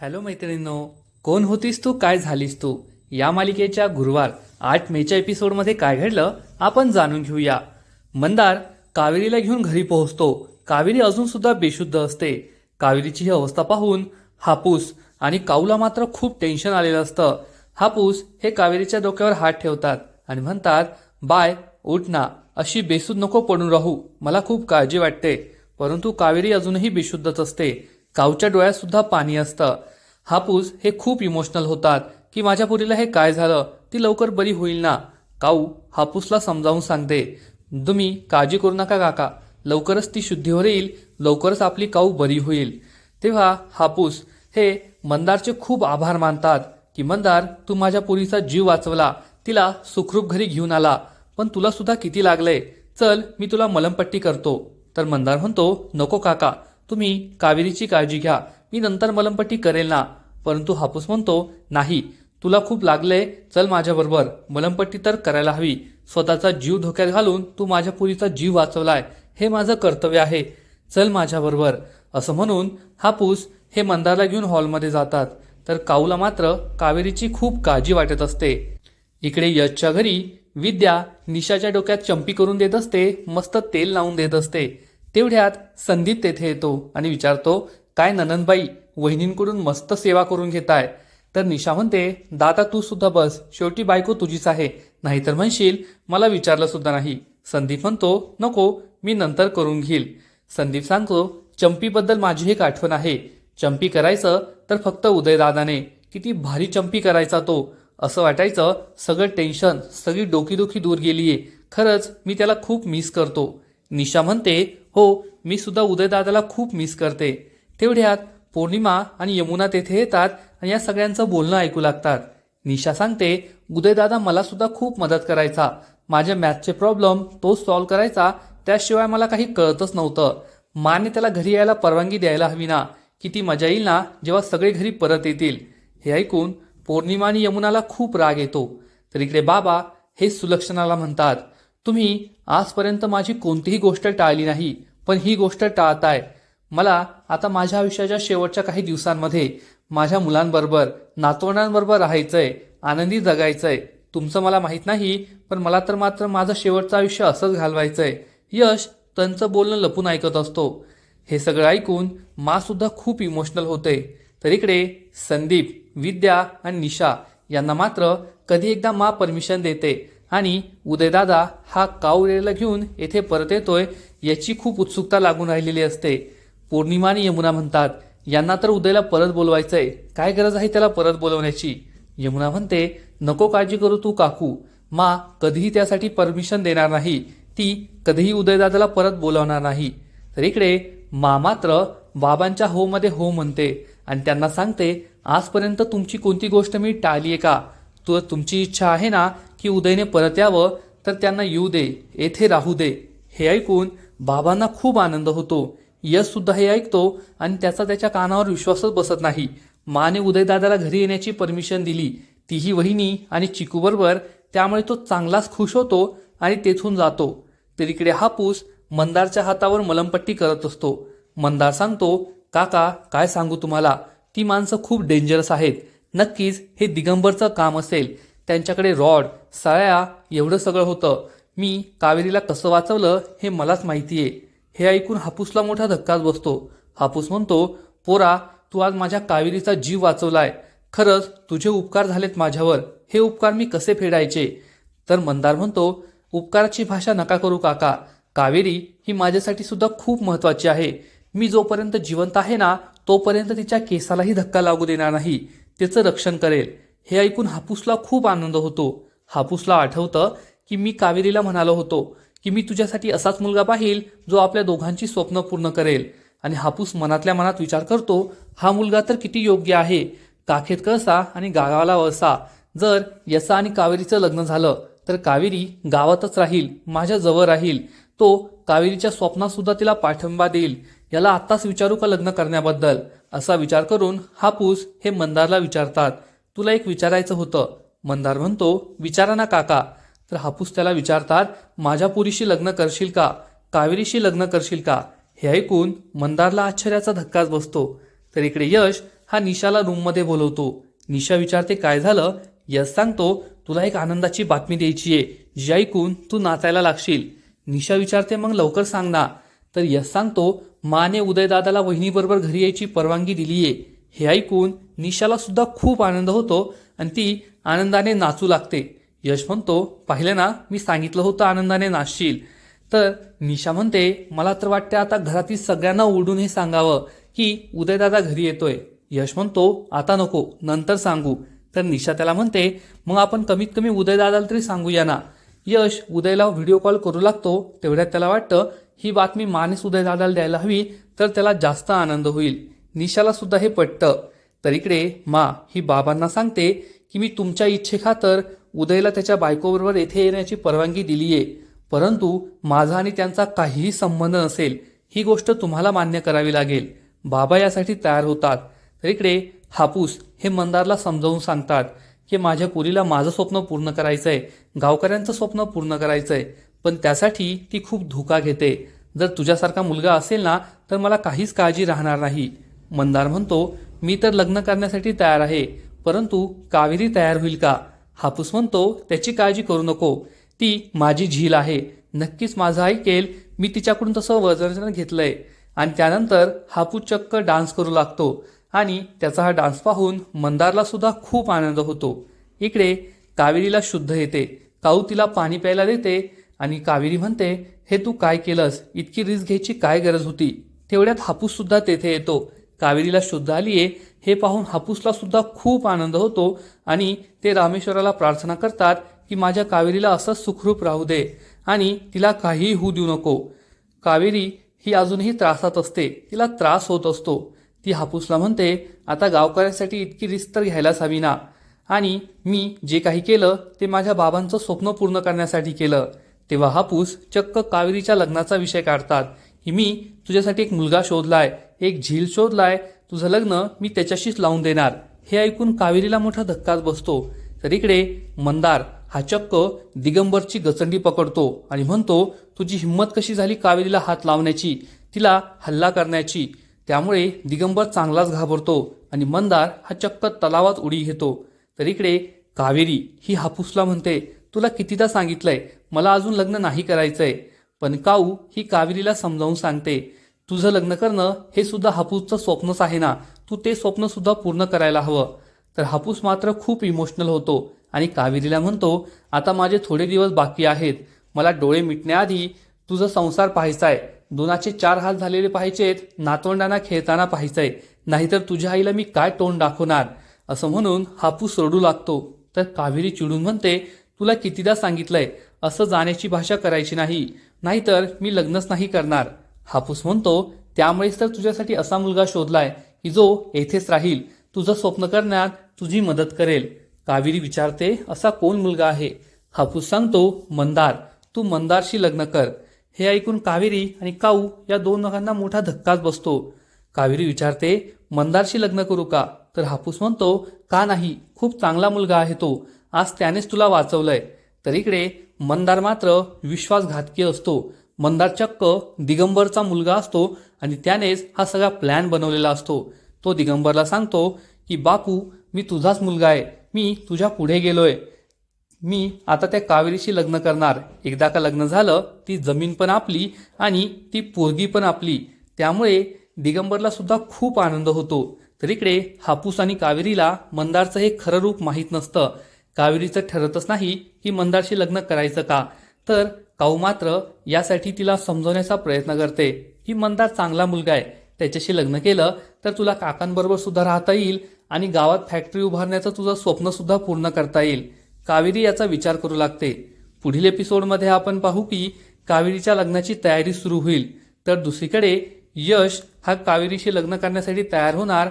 Hello मैत्रिणींनो कोण होतीस तू? काय झालीस तू? या मालिकेच्या गुरुवार आठ मेच्या एपिसोडमध्ये काय घडलं आपण जाणून घेऊया. मंदार कावेरीला घेऊन घरी पोहोचतो. कावेरी अजून सुद्धा बेशुद्ध असते. कावेरीची ही अवस्था पाहून हापूस आणि काऊला मात्र खूप टेन्शन आलेलं असतं. हापूस हे कावेरीच्या डोक्यावर हात ठेवतात आणि म्हणतात बाय उठ ना अशी बेसूद नको पडून राहू. मला खूप काळजी वाटते परंतु कावेरी अजूनही बेशुद्धच असते. काऊच्या डोळ्यातसुद्धा पाणी असतं. हापूस हे खूप इमोशनल होतात की माझ्या पुरीला हे काय झालं? ती लवकर बरी होईल ना? काऊ हापूसला समजावून सांगते. तुम्ही काळजी करू नका काका. लवकरच ती शुद्धीवर येईल. लवकरच आपली काऊ बरी होईल. तेव्हा हापूस हे मंदारचे खूप आभार मानतात की मंदार तू माझ्या पुरीचा जीव वाचवला. तिला सुखरूप घरी घेऊन आला. पण तुला सुद्धा किती लागलंय चल मी तुला मलमपट्टी करतो. तर मंदार म्हणतो नको काका. तुम्ही कावेरीची काळजी घ्या. मी नंतर मलमपट्टी करेल ना. परंतु हापूस म्हणतो नाही तुला खूप लागलंय. चल माझ्याबरोबर. मलमपट्टी तर करायला हवी. स्वतःचा जीव धोक्यात घालून तू माझ्या पुरीचा जीव वाचवलाय. हे माझं कर्तव्य आहे. चल माझ्याबरोबर. असं म्हणून हापूस हे मंदारला घेऊन हॉलमध्ये जातात. तर काऊला मात्र कावेरीची खूप काळजी वाटत असते. इकडे यशच्या घरी विद्या निशाच्या डोक्यात चंपी करून देत असते मस्त तेल लावून देत असते. तेवढ्यात संदीप तेथे येतो आणि विचारतो काय ननंदबाई वहिनींकडून मस्त सेवा करून घेताय? तर निशा म्हणते दादा तू सुद्धा बस शेवटी बायको तुझीच आहे. नाहीतर म्हणशील मला विचारलं सुद्धा नाही. संदीप म्हणतो नको मी नंतर करून घेईल. संदीप सांगतो चंपीबद्दल माझी एक आठवण आहे. चंपी करायचं तर फक्त उदयदादाने. किती भारी चंपी करायचा तो. असं वाटायचं सगळं टेन्शन सगळी डोकीदुखी दूर गेलीये. खरंच मी त्याला खूप मिस करतो. निशा म्हणते हो मी सुद्धा उदयदादाला खूप मिस करते. तेवढ्यात पौर्णिमा आणि यमुना तेथे येतात आणि या सगळ्यांचं बोलणं ऐकू लागतात. निशा सांगते उदयदादा मला सुद्धा खूप मदत करायचा. माझ्या मॅथचे प्रॉब्लेम तो सॉल्व्ह करायचा. त्याशिवाय मला काही कळतच नव्हतं. माने त्याला घरी यायला परवानगी द्यायला हवी ना. किती मजा येईल ना जेव्हा सगळे घरी परत येतील. हे ऐकून पौर्णिमा आणि यमुनाला खूप राग येतो. तर इकडे बाबा हे सुलक्षणाला म्हणतात तुम्ही आजपर्यंत माझी कोणतीही गोष्ट टाळली नाही पण ही गोष्ट टाळताय. मला आता माझ्या आयुष्याच्या शेवटच्या काही दिवसांमध्ये माझ्या मुलांबरोबर नातवंडांबरोबर राहायचंय आनंदी जगायचंय. तुमचं मला माहीत नाही पण मला तर मात्र माझं शेवटचं आयुष्य असंच घालवायचंय. यश त्यांचं बोलणं लपून ऐकत असतो. हे सगळं ऐकून मा सुद्धा खूप इमोशनल होते. तर इकडे संदीप विद्या आणि निशा यांना मात्र कधी एकदा मा परमिशन देते. आणि उदयदादा हा कावरेला घेऊन येथे परत येतोय याची खूप उत्सुकता लागून राहिलेली असते. पौर्णिमा आणि यमुना म्हणतात यांना तर उदयला परत बोलवायचंय. काय गरज आहे त्याला परत बोलवण्याची? यमुना म्हणते नको काळजी करू तू काकू. मा कधीही त्यासाठी परमिशन देणार नाही. ती कधीही उदयदादाला परत बोलावणार नाही. तर इकडे मा मात्र बाबांच्या हो मध्ये हो म्हणते आणि त्यांना सांगते आजपर्यंत तुमची कोणती गोष्ट मी टाळली आहे का? तू तुमची इच्छा आहे ना की उदयने परत यावं तर त्यांना येऊ दे येथे राहू दे. हे ऐकून बाबांना खूप आनंद होतो. यश सुद्धा हे ऐकतो आणि त्याचा त्याच्या कानावर विश्वासच बसत नाही. माने उदयदादाला घरी येण्याची परमिशन दिली. तीही वहिनी आणि चिकूबरोबर त्यामुळे तो चांगलाच खुश होतो आणि तेथून जातो. तर इकडे हापूस मंदारच्या हातावर मलमपट्टी करत असतो. मंदार सांगतो काका काय सांगू तुम्हाला? ती माणसं खूप डेंजरस आहेत. नक्कीच हे दिगंबरचं काम असेल. त्यांच्याकडे रॉड सळ्या एवढं सगळं होतं. मी कावेरीला कसं वाचवलं हे मलाच माहिती आहे हे ऐकून हापूसला मोठा धक्काच बसतो. हापूस म्हणतो पोरा तू आज माझ्या कावेरीचा जीव वाचवलाय. खरंच तुझे उपकार झालेत माझ्यावर. हे उपकार मी कसे फेडायचे? तर मंदार म्हणतो उपकाराची भाषा नका करू काका. कावेरी ही माझ्यासाठी सुद्धा खूप महत्वाची आहे. मी जोपर्यंत जिवंत आहे ना तोपर्यंत तिच्या केसालाही धक्का लागू देणार नाही. तिचं रक्षण करेल. हे ऐकून हापूसला खूप आनंद होतो. हापूसला आठवतं की मी कावेरीला म्हणालो होतो की मी तुझ्यासाठी असाच मुलगा पाहिल जो आपल्या दोघांची स्वप्न पूर्ण करेल. आणि हापूस मनातल्या मनात विचार करतो हा मुलगा तर किती योग्य आहे. काखेत कळसा आणि गावाला वळसा. जर यसा आणि कावेरीचं लग्न झालं तर कावेरी गावातच राहील माझ्या जवळ राहील. तो कावेरीच्या स्वप्नातसुद्धा तिला पाठिंबा देईल. याला आत्ताच विचारू का लग्न करण्याबद्दल? असा विचार करून हापूस हे मंदारला विचारतात. तुला एक विचारायचं होतं. मंदार म्हणतो विचारा ना काका. तर हापूस त्याला विचारतात माझ्या पुरीशी लग्न करशील का? कावेरीशी लग्न करशील का? हे ऐकून मंदारला आश्चर्याचा धक्काच बसतो. तर इकडे यश हा निशाला रूममध्ये बोलवतो. निशा विचारते काय झालं? यश सांगतो तुला एक आनंदाची बातमी द्यायची आहे जी ऐकून तू नाचायला लागशील. निशा विचारते मग लवकर सांग ना. तर यश सांगतो माने उदयदादाला वहिनीबरोबर घरी यायची परवानगी दिली आहे हे ऐकून निशाला सुद्धा खूप आनंद होतो आणि ती आनंदाने नाचू लागते. यश म्हणतो पाहिलं ना मी सांगितलं होतं आनंदाने नाचशील. तर निशा म्हणते मला तर वाटते आता घरातील सगळ्यांना ओढून हे सांगावं की उदयदादा घरी येतोय. यश म्हणतो आता नको नंतर सांगू. तर निशा त्याला म्हणते मग आपण कमीत कमी उदयदादाला तरी सांगूया ना. यश उदयला व्हिडिओ कॉल करू लागतो तेवढ्यात त्याला वाटतं ही बातमी मानेस उदयदादाला द्यायला हवी तर त्याला जास्त आनंद होईल. निशाला सुद्धा हे पटतं. तर इकडे मा ही बाबांना सांगते की मी तुमच्या इच्छेखातर उदयला त्याच्या बायकोबरोबर येथे येण्याची परवानगी दिली आहे परंतु माझा आणि त्यांचा काहीही संबंध नसेल ही गोष्ट तुम्हाला मान्य करावी लागेल. बाबा यासाठी तयार होतात. तर इकडे हापूस हे मंदारला समजावून सांगतात की माझ्या पुरीला माझं स्वप्न पूर्ण करायचं आहे गावकऱ्यांचं स्वप्न पूर्ण करायचं आहे पण त्यासाठी ती खूप धोका घेते. जर तुझ्यासारखा मुलगा असेल ना तर मला काहीच काळजी राहणार नाही. मंदार म्हणतो मी तर लग्न करण्यासाठी तयार आहे परंतु कावेरी तयार होईल का? हापूस म्हणतो त्याची काळजी करू नको. ती माझी झील आहे. नक्कीच माझं ऐकेल. मी तिच्याकडून तसं वजन घेतलंय. आणि त्यानंतर हापूस चक्क डान्स करू लागतो आणि त्याचा हा डान्स पाहून मंदारला सुद्धा खूप आनंद होतो. इकडे कावेरीला शुद्ध येते. काऊ तिला पाणी प्यायला देते आणि कावेरी म्हणते हे तू काय केलंस? इतकी रिस्क घ्यायची काय गरज होती? तेवढ्यात हापूस सुद्धा तेथे येतो. कावेरीला शुद्ध आली आहे हे पाहून हापूसला सुद्धा खूप आनंद होतो आणि ते रामेश्वराला प्रार्थना करतात की माझ्या कावेरीला असंच सुखरूप राहू दे आणि तिला काहीही होऊ देऊ नको. कावेरी ही अजूनही त्रासात असते. तिला त्रास होत असतो. ती हापूसला म्हणते आता गावकऱ्यांसाठी इतकी रिस्क तर घ्यायलाच हवी ना. आणि मी जे काही केलं ते माझ्या बाबांचं स्वप्न पूर्ण करण्यासाठी केलं. तेव्हा हापूस चक्क कावेरीच्या लग्नाचा विषय काढतात. की मी तुझ्यासाठी एक मुलगा शोधला आहे एक झील शोधलाय तुझं लग्न मी त्याच्याशीच लावून देणार. हे ऐकून कावेरीला मोठा धक्काच बसतो. तर इकडे मंदार हा चक्क दिगंबरची गचंडी पकडतो आणि म्हणतो तुझी हिंमत कशी झाली कावेरीला हात लावण्याची? तिला हल्ला करण्याची. त्यामुळे दिगंबर चांगलाच घाबरतो आणि मंदार हा चक्क तलावात उडी घेतो. तर इकडे कावेरी ही हापूसला म्हणते तुला कितीदा सांगितलंय मला अजून लग्न नाही करायचंय. पण काऊ ही कावेरीला समजावून सांगते तुझं लग्न करणं हे सुद्धा हापूसचं स्वप्नच आहे ना. तू ते स्वप्न सुद्धा पूर्ण करायला हवं. तर हापूस मात्र खूप इमोशनल होतो आणि कावेरीला म्हणतो आता माझे थोडे दिवस बाकी आहेत. मला डोळे मिटण्याआधी तुझं संसार पाहायचा आहे दोनाचे चार हात झालेले पाहिजेत नातवंडांना खेळताना पाहायचंय. नाहीतर तुझ्या आईला मी काय तोंड दाखवणार? असं म्हणून हापूस रडू लागतो. तर कावेरी चिडून म्हणते तुला कितीदा सांगितलंय असं जाण्याची भाषा करायची नाही. नाहीतर मी लग्नच नाही करणार. हापूस म्हणतो त्यामुळेच तर तुझ्यासाठी असा मुलगा शोधलाय की जो येथेच राहील. तुझं स्वप्न करण्यात तुझी मदत करेल. कावेरी विचारते असा कोण मुलगा आहे? हापूस सांगतो मंदार. तू मंदारशी लग्न कर. हे ऐकून कावेरी आणि काऊ या दोन नगांना मोठा धक्काच बसतो. कावेरी विचारते मंदारशी लग्न करू का? तर हापूस म्हणतो का नाही? खूप चांगला मुलगा आहे तो. आज त्यानेच तुला वाचवलंय. तर इकडे मंदार मात्र विश्वासघातकी असतो. मंदार चक्क दिगंबरचा मुलगा असतो आणि त्यानेच हा सगळा प्लॅन बनवलेला असतो. तो दिगंबरला सांगतो की बापू मी तुझाच मुलगा आहे. मी तुझ्या पुढे गेलोय. मी आता त्या कावेरीशी लग्न करणार. एकदा का लग्न झालं ती जमीन पण आपली आणि ती पोरगी पण आपली. त्यामुळे दिगंबरला सुद्धा खूप आनंद होतो. तर इकडे हापूस आणि कावेरीला मंदारचं हे खरं रूप माहीत नसतं. कावेरीचं ठरतच नाही की मंदारशी लग्न करायचं का? तर काऊ मात्र यासाठी तिला समजवण्याचा प्रयत्न करते. की मंदार चांगला मुलगा आहे. त्याच्याशी लग्न केलं तर तुला काकांबरोबर सुद्धा राहता येईल आणि गावात फॅक्टरी उभारण्याचं तुझं स्वप्न सुद्धा पूर्ण करता येईल. कावेरी याचा विचार करू लागते. पुढील एपिसोडमध्ये आपण पाहू की कावेरीच्या लग्नाची तयारी सुरू होईल. तर दुसरीकडे यश हा कावेरीशी लग्न करण्यासाठी तयार होणार.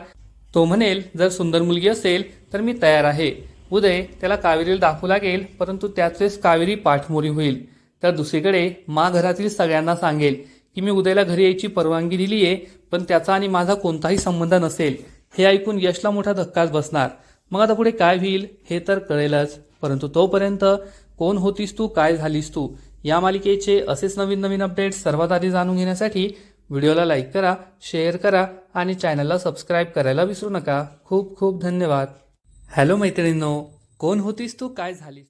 तो म्हणेल जर सुंदर मुलगी असेल तर मी तयार आहे. उदय त्याला कावेरीला दाखवू लागेल परंतु त्याचेच कावेरी पाठमोरी होईल. तर दुसरीकडे मा घरातील सगळ्यांना सांगेल की मी उदयला घरी यायची परवानगी दिली आहे पण त्याचा आणि माझा कोणताही संबंध नसेल. हे ऐकून यशला मोठा धक्काच बसणार. मग आता पुढे काय होईल हे तर कळेलच. परंतु तोपर्यंत कोण होतीस तू काय झालीस तू या मालिकेचे असेच नवीन नवीन अपडेट्स सर्वात आधी जाणून घेण्यासाठी व्हिडिओला लाईक करा शेअर करा आणि चॅनलला सबस्क्राईब करायला विसरू नका. खूप खूप धन्यवाद. हॅलो मैत्रिणींनो कोण होतीस तू? काय झालीस?